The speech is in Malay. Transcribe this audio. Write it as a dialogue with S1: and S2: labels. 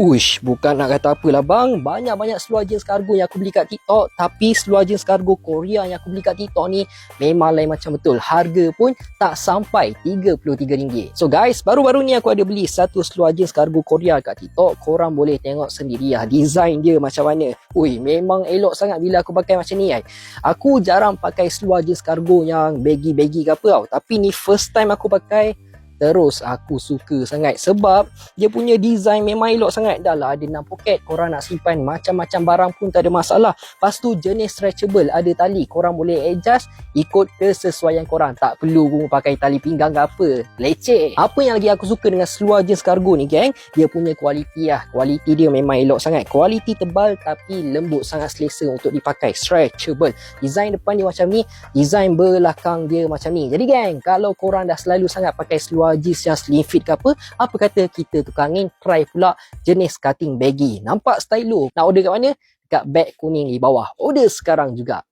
S1: Push, bukan nak kata apalah bang. Banyak-banyak seluar jeans kargo yang aku beli kat TikTok. Tapi seluar jeans kargo Korea yang aku beli kat TikTok ni memang lain macam betul. Harga pun tak sampai RM33. So guys, baru-baru ni aku ada beli satu seluar jeans kargo Korea kat TikTok. Korang boleh tengok sendiri lah design dia macam mana. Ui, memang elok sangat bila aku pakai macam ni. Ay. Aku jarang pakai seluar jeans kargo yang baggy-baggy ke apa tau. Tapi ni first time aku pakai Terus aku suka sangat sebab dia punya design memang elok sangat. Dah lah ada 6 poket. Korang nak simpan macam-macam barang pun tak ada masalah. Lepas tu jenis stretchable ada tali. Korang boleh adjust ikut kesesuaian korang. Tak perlu pun pakai tali pinggang ke apa. Leceh. Apa yang lagi aku suka dengan seluar jeans kargo ni geng. Dia punya kualiti lah. Kualiti dia memang elok sangat. Kualiti tebal tapi lembut sangat selesa untuk dipakai. Stretchable. Design depan dia macam ni. Design belakang dia macam ni. Jadi geng kalau korang dah selalu sangat pakai seluar jeans yang slim fit ke apa, apa kata kita tukar angin try pula jenis cutting baggy. Nampak stylo. Nak order kat mana? Dekat bag kuning di bawah. Order sekarang juga.